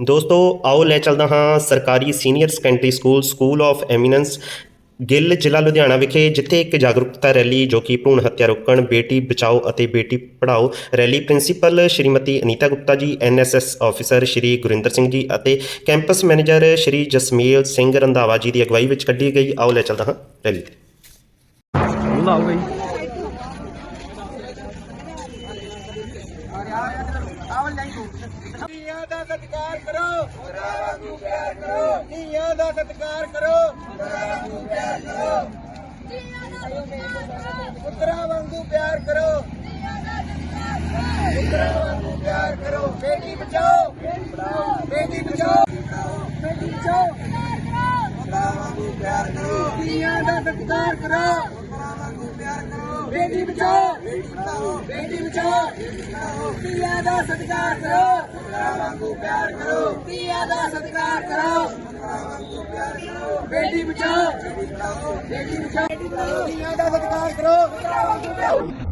ਦੋਸਤੋ, ਆਓ ਲੈ ਚੱਲਦਾ ਹਾਂ ਸਰਕਾਰੀ senior secondary school school of eminence Gill ਜ਼ਿਲ੍ਹਾ ਲੁਧਿਆਣਾ ਵਿਖੇ, ਜਿੱਥੇ ਇੱਕ ਜਾਗਰੂਕਤਾ ਰੈਲੀ ਜੋ ਕਿ ਭਰੂਣ ਹੱਤਿਆ ਰੋਕਣ, ਬੇਟੀ ਬਚਾਓ ਅਤੇ Beti Padhao rally principal Shrimati Anita Gupta ji NSS officer Shri Gurinder Singh ji ਅਤੇ ਕੈਂਪਸ ਮੈਨੇਜਰ ਸ਼੍ਰੀ ਜਸਮੇਲ ਸਿੰਘ ਰੰਧਾਵਾ ਜੀ ਦੀ ਅਗਵਾਈ ਵਿੱਚ ਕੱਢੀ ਗਈ। ਆਓ ਲੈ ਚੱਲਦਾ ਹਾਂ ਰੈਲੀ 'ਤੇ। ਆਊਗਾ ਜੀ ਧੀਆਂ ਦਾ ਸਤਿਕਾਰ ਕਰੋ। ਪੁੱਤਰਾਂ ਵਾਂਗੂ ਪਿਆਰ ਕਰੋ ਧੀਆਂ ਦਾ ਸਤਿਕਾਰ ਕਰੋ। ਪੁੱਤਰਾਂ ਵਾਂਗੂ ਪਿਆਰ ਕਰੋ। ਪੁੱਤਰਾਂ ਵਾਂਗੂ ਪਿਆਰ ਕਰੋ ਪੁੱਤਰਾਂ ਵਾਂਗੂ ਪਿਆਰ ਕਰੋ ਬੇਟੀ ਬਚਾਓ। ਬੇਟੀ ਬਚਾਓ। ਬੇਟੀ ਬਚਾਓ ਪੁੱਤਰਾਂ ਵਾਂਗੂ ਪਿਆਰ ਕਰੋ ਧੀਆਂ ਦਾ ਸਤਿਕਾਰ ਕਰੋ ਪੁੱਤਰਾਂ ਵਾਂਗੂ ਪਿਆਰ ਕਰੋ। ਬੇਟੀ ਬਚਾਓ। ਬੇਟੀ ਬਚਾਓ। ਧੀਆਂ ਦਾ ਸਤਿਕਾਰ ਕਰੋ। ਪੁੱਤਰਾਂ ਵਾਂਗੂ ਪਿਆਰ ਕਰੋ ਧੀਆਂ ਦਾ ਸਤਿਕਾਰ ਕਰੋ। ਬੇਟੀ ਬਚਾਓ। ਬੇਟੀ ਬਚਾਓ। ਧੀਆਂ ਦਾ ਸਤਿਕਾਰ ਕਰੋ। ਵਾਂਗੂ ਪਿਆਰ